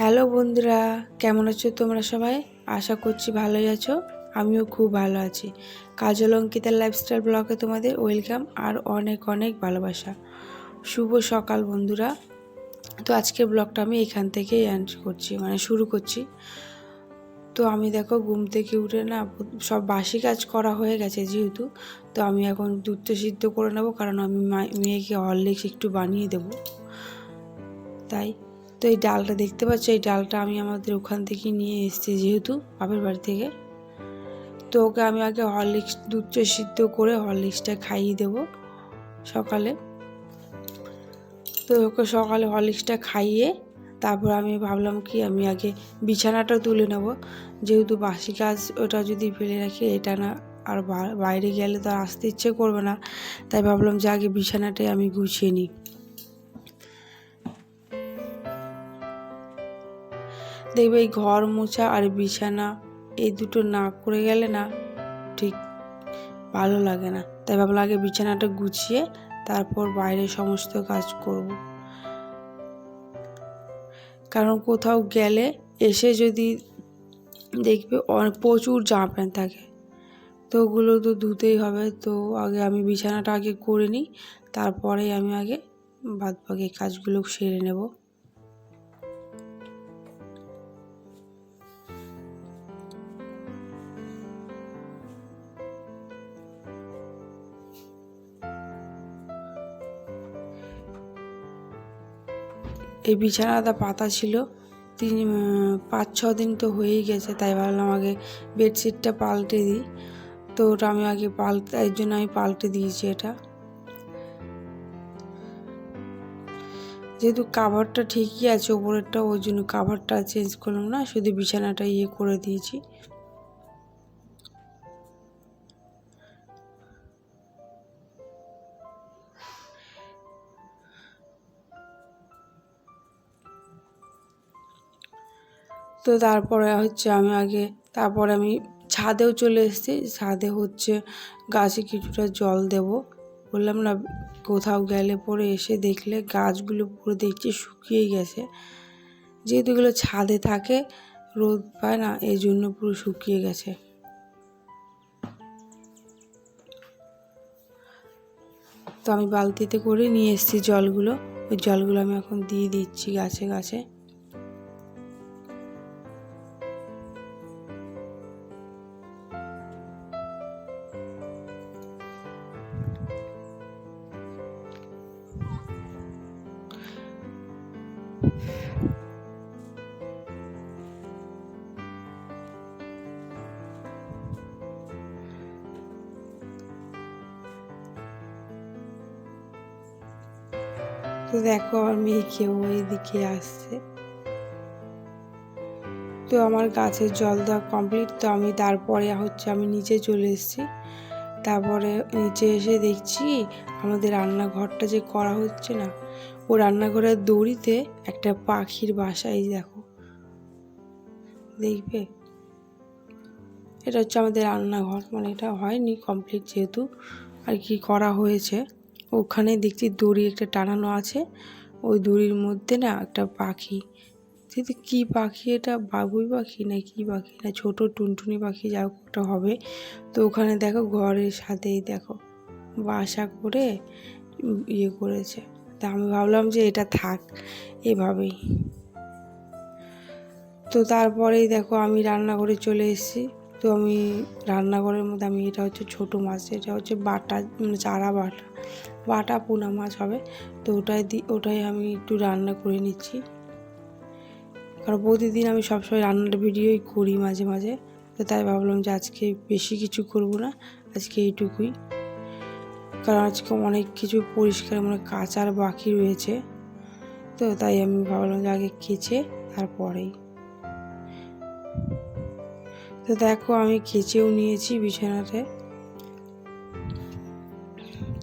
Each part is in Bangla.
হ্যালো বন্ধুরা, কেমন আছো তোমরা সবাই? আশা করছি ভালোই আছো, আমিও খুব ভালো আছি। কাজল অঙ্কিতার লাইফস্টাইল ব্লগে তোমাদের ওয়েলকাম আর অনেক অনেক ভালোবাসা। শুভ সকাল বন্ধুরা। তো আজকের ব্লগটা আমি এখান থেকেই এন্ড করছি মানে শুরু করছি। তো আমি দেখো ঘুম থেকে উঠে না, সব বাসি কাজ করা হয়ে গেছে যেহেতু, তো আমি এখন দুধটা সিদ্ধ করে নেব, কারণ আমি মেয়েকে হরলিক্স একটু বানিয়ে দেবো। তাই তো এই ডালটা দেখতে পাচ্ছ, এই ডালটা আমি আমাদের ওখান থেকে নিয়ে এসেছি যেহেতু বাপের বাড়ি থেকে। তো ওকে আমি আগে হরলিক্স, দুধটা সিদ্ধ করে হরলিক্সটা খাইয়ে দেব সকালে। তো ওকে সকালে হরলিক্সটা খাইয়ে তারপর আমি ভাবলাম কি, আমি আগে বিছানাটা তুলে নেব। যেহেতু বাসি কাজ ওটা যদি ফেলে রাখি, এটা না আর বাইরে গেলে তো আসতে ইচ্ছে করবে না। তাই ভাবলাম যে আগে বিছানাটাই আমি গুছিয়ে নিই। দেখবে এই ঘর মোছা আর বিছানা এই দুটো না করে গেলে না ঠিক ভালো লাগে না। তাই ভাবলাম আগে বিছানাটা গুছিয়ে তারপর বাইরে সমস্ত কাজ করব। কারণ কোথাও গেলে এসে যদি দেখবে প্রচুর জামা প্যান্ট থাকে, তো ওগুলো তো ধুতেই হবে। তো আগে আমি বিছানাটা আগে করে নিই তারপরে আমি আগে বাদ বাকি কাজগুলো সেরে নেব। এই বিছানাটা পাতা ছিল। তিন পাঁচ, ছ দিন তো হয়েই গেছে, তাই ভাবলাম আগে বেডশিটটা পাল্টে দিই। তো ওটা আমি আগে পাল্টে এর জন্য আমি পাল্টে দিয়েছি এটা। যেহেতু কাভারটা ঠিকই আছে ওপরেরটা ওই জন্য কাভারটা চেঞ্জ করলাম না, শুধু বিছানাটা ইয়ে করে দিয়েছি। তো তারপরে হচ্ছে আমি আগে, তারপরে আমি ছাদেও চলে এসেছি। ছাদে হচ্ছে গাছে কিছুটা জল দেব। বললাম, না, কোথাও গেলে পরে এসে দেখলে গাছগুলো পুরো দেখছি শুকিয়ে গেছে। যেহেতু এগুলো ছাদে থাকে, রোদ পায় না, এই জন্য পুরো শুকিয়ে গেছে। তো আমি বালতিতে করে নিয়ে এসেছি জলগুলো। ওই জলগুলো আমি এখন দিয়ে দিচ্ছি গাছে গাছে। তো দেখো, আমার মেয়েকেও ওইদিকে আসছে। তো আমার গাছের জল দেওয়া কমপ্লিট তো আমি তারপরে হচ্ছে আমি নিচে চলে এসেছি। তারপরে নিচে এসে দেখছি আমাদের রান্নাঘরটা যে করা হচ্ছে না ও রান্নাঘরের দড়িতে একটা পাখির বাসা, এই দেখো। দেখবে? এটা হচ্ছে আমাদের রান্নাঘর মানে এটা হয়নি কমপ্লিট যেহেতু। আর কি করা হয়েছে? ওখানে দেখছি দড়ি একটা টানানো আছে। ওই দড়ির মধ্যে না একটা পাখি। কিন্তু কী পাখি এটা? বাবুই পাখি না কী পাখি? না ছোট টুনটুনি পাখি যা একটা হবে। তো ওখানে দেখো ঘরের সাথেই দেখো, বাসা করে ইয়ে করেছে। তা আমি ভাবলাম যে এটা থাক, এভাবেই। তো তারপরেই দেখো আমি রান্নাঘরে চলে এসেছি। তো আমি রান্নাঘরের মধ্যে আমি, এটা হচ্ছে ছোট মাছ, এটা হচ্ছে বাটা মানে চারা বাটা বাটা পোনা মাছ হবে। তো ওটাই দি, ওটাই আমি একটু রান্না করে নিচ্ছি। কারণ প্রতিদিন আমি সবসময় রান্নার ভিডিওই করি মাঝে মাঝে। তো তাই ভাবলাম যে আজকে বেশি কিছু করব না, আজকে এইটুকুই। কারণ আজকে অনেক কিছু পরিষ্কার মানে কাচার বাকি রয়েছে। তো তাই আমি ভাবলাম যে আগে কেচে তারপরেই তো দেখো আমি কেচেও নিয়েছি বিছানাতে।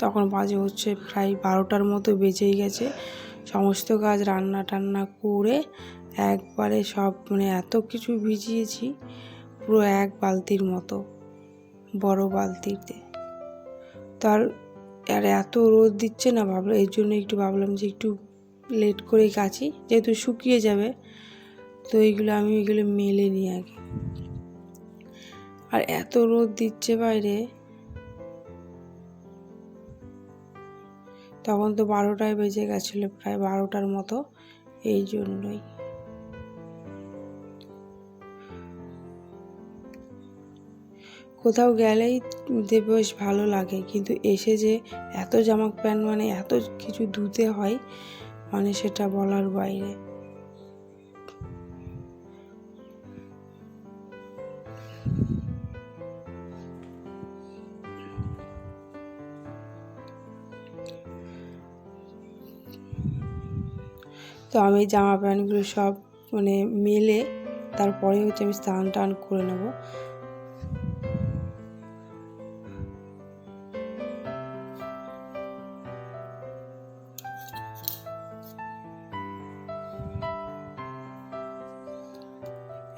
তখন বাজে হচ্ছে প্রায় বারোটার মতো বেজেই গেছে। সমস্ত কাজ রান্না টান্না করে একবারে সব মানে এত কিছু ভিজিয়েছি, পুরো এক বালতির মতো, বড় বালতিতে। তার আর এত রোদ দিচ্ছে না ভাবলাম এর জন্য একটু ভাবলাম যে একটু লেট করে কাচি, যেহেতু শুকিয়ে যাবে, তো এইগুলো আমি এগুলো মেলে নিই আগে। আর এত রোদ দিচ্ছে বাইরে, তখন তো বারোটায় বেজে গেছিল, প্রায় বারোটার মতো, এই জন্যই। কোথাও গেলেই বেশ ভালো লাগে। কিন্তু এসে যে এত জামা প্যান্ট মানে এত কিছু ধুতে হয় মানে সেটা বলার বাইরে। তো আমি জামা প্যান্টগুলো সব মানে মেলে, তারপরে হচ্ছে আমি স্নান টান করে নেব।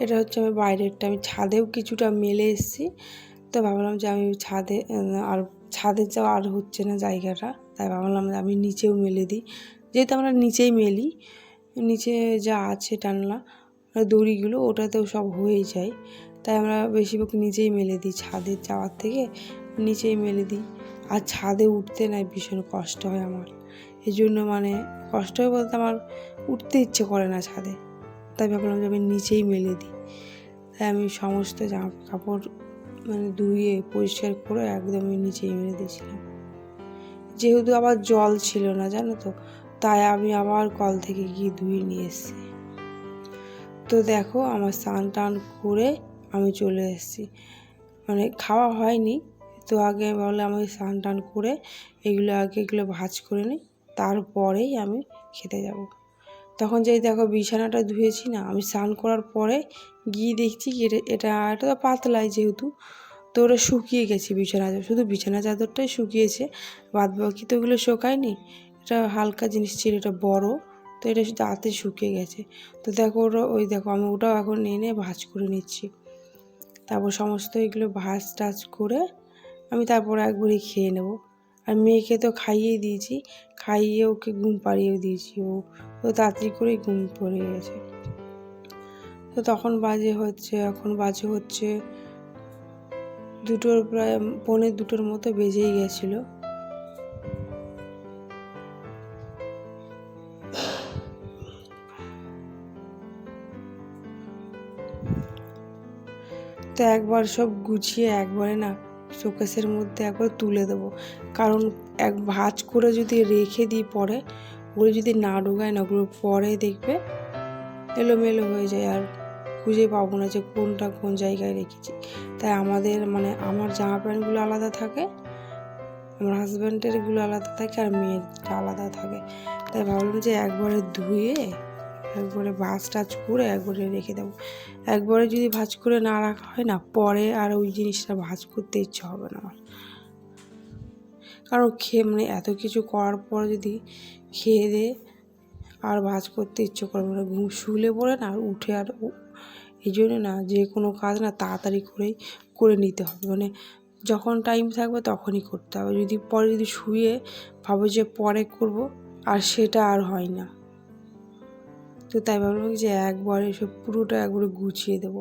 এটা হচ্ছে আমি বাইরেরটা। আমি ছাদেও কিছুটা মেলে এসেছি। তো ভাবলাম যে আমি ছাদে আর ছাদের যাওয়া আর হচ্ছে না জায়গাটা। তাই ভাবলাম যে আমি নিচেও মেলে দিই। যেহেতু আমরা নিচেই মেলি, নিচে যা আছে টানলা দড়িগুলো, ওটাতেও সব হয়ে যায়। তাই আমরা বেশিরভাগ নিচেই মেলে দিই। ছাদের যাওয়ার থেকে নিচেই মেলে দিই। আর ছাদে উঠতে নাই ভীষণ কষ্ট হয় আমার। এই জন্য মানে কষ্ট হয় বলতে আমার উঠতে ইচ্ছে করে না ছাদে। তাই ভাবলাম যে আমি নিচেই মেলে দিই। তাই আমি সমস্ত জামা কাপড় মানে ধুয়ে, পরিষ্কার করে একদমই নিচেই মেরে দিয়েছিলাম। যেহেতু আবার জল ছিল না, জানো তো, তাই আমি আবার কল থেকে গিয়ে ধুয়ে নিয়ে এসেছি। তো দেখো, আমার স্নান টান করে আমি চলে এসেছি। মানে খাওয়া হয়নি, তো আগে বলে আমি স্নান টান করে এগুলো আগে এগুলো ভাজ করে নিই, তারপরেই আমি খেতে যাব। তখন যেই দেখো বিছানাটা ধুয়েছি না, আমি স্নান করার পরে গিয়ে দেখছি কি এটা এটা এটা তো পাতলাই যেহেতু, তো ওটা শুকিয়ে গেছে বিছানা চাদর, শুধু বিছানা চাদরটাই শুকিয়েছে, বাদ বাকি তো ওগুলো শোকায়নি, এটা হালকা জিনিস ছিল, এটা বড়, তো এটা তাতে শুকিয়ে গেছে, তো দেখো ওরা ওই দেখো আমি ওটাও এখন এনে ভাজ করে নিচ্ছি, তারপর সমস্ত এগুলো ভাজ টাজ করে আমি তারপরে একবারই খেয়ে নেব, আর মেয়েকে তো খাইয়ে দিয়েছি, খাইয়ে ওকে ঘুম পাড়িয়েও দিয়েছি, ও তো তাড়াতাড়ি করেই ঘুম পড়ে গেছে। তো তখন বাজে হচ্ছে, এখন বাজে হচ্ছে দুটোর প্রায় পৌনে দুটোর মতো বেজেই গেছিল। তো একবার সব গুছিয়ে একবারে না শোকেসের মধ্যে একবার তুলে দেবো। কারণ এক ভাজ করে যদি রেখে দিই পরে ওগুলো যদি না ঢোকায় না, ওগুলো পরে দেখবে, এলোমেলো হয়ে যায় আর খুঁজে পাবো না যে কোনটা কোন জায়গায় রেখেছি। তাই আমাদের মানে আমার জামা প্যান্টগুলো আলাদা থাকে, আমার হাজব্যান্ডেরগুলো আলাদা থাকে আর মেয়েরটা আলাদা থাকে। তাই ভাবলাম যে একবারে ধুয়ে, একবারে ভাজ টাজ করে একবারে রেখে দেবো। একবারে যদি ভাজ করে না রাখা হয় না, পরে আর ওই জিনিসটা ভাজ করতে ইচ্ছে হবে না আমার। কারণ খেয়ে মানে এত কিছু করার পর যদি খেয়ে দে। আর ভাজ করতে ইচ্ছে করবে না। ঘুম শুলে পড়ে না, আর উঠে আর এই জন্য না যে কোনো কাজ না তাড়াতাড়ি করেই করে নিতে হবে। মানে যখন টাইম থাকবে তখনই করতে হবে। যদি পরে যদি শুয়ে ভাবো যে পরে করব, আর সেটা আর হয় না। তো তাই ভাবলাম যে একবারে সব পুরোটা একবারে গুছিয়ে দেবো,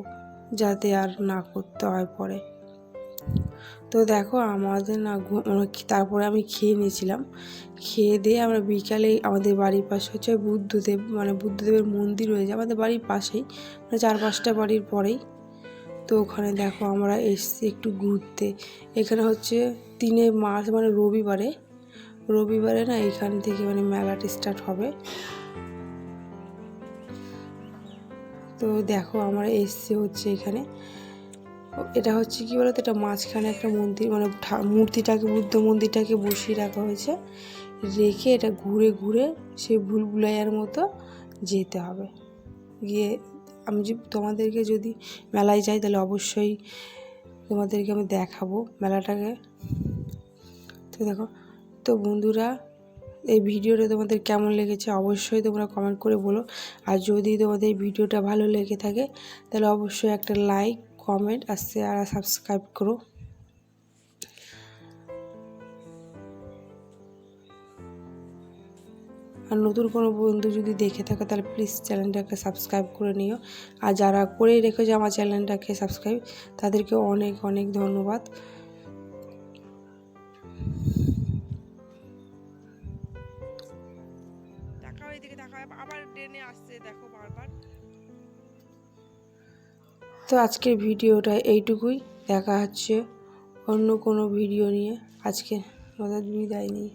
যাতে আর না করতে হয় পরে। তো দেখো আমাদের না তারপরে আমি খেয়ে নিয়েছিলাম। খেয়ে দিয়ে আমরা বিকালে আমাদের বাড়ির পাশে হচ্ছে বুদ্ধদেব মানে বুদ্ধদেবের মন্দির রয়েছে আমাদের বাড়ির পাশেই মানে চার পাঁচটা বাড়ির পরেই। তো ওখানে দেখো আমরা এসছি একটু ঘুরতে। এখানে হচ্ছে তিনে মাস মানে রবিবারে। রবিবারে না এখান থেকে মানে মেলাটা স্টার্ট হবে। তো দেখো আমরা এসছি হচ্ছে এখানে। এটা হচ্ছে কি বলতো, এটা মাঝখানে একটা মন্দির মানে মূর্তিটাকে, বুদ্ধ মন্দিরটাকে বসিয়ে রাখা হয়েছে। রেখে এটা ঘুরে ঘুরে সেই ভুলভুলাইয়ার মতো যেতে হবে। গিয়ে আমি যে তোমাদেরকে যদি মেলায় যাই, তাহলে অবশ্যই তোমাদেরকে আমি দেখাবো মেলাটাকে। তো দেখো, তো বন্ধুরা, এই ভিডিওটা তোমাদের কেমন লেগেছে অবশ্যই তোমরা কমেন্ট করে বলো। আর যদি তোমাদের ভিডিওটা ভালো লেগে থাকে, তাহলে অবশ্যই একটা লাইক কমেন্ট আর শেয়ার আর সাবস্ক্রাইব করো। আর নতুন কোনো বন্ধু যদি দেখে থাকে, তাহলে প্লিজ চ্যানেলটাকে সাবস্ক্রাইব করে নিও। আর যারা করেই রেখেছে আমার চ্যানেলটাকে সাবস্ক্রাইব তাদেরকে অনেক অনেক ধন্যবাদ। তাকাও এদিকে তাকাও আবার ট্রেনে আসছে, দেখো বারবার। তো আজকের ভিডিওটা এইটুকুই। দেখা হচ্ছে অন্য কোনো ভিডিও নিয়ে। আজকে বিদায় নিই।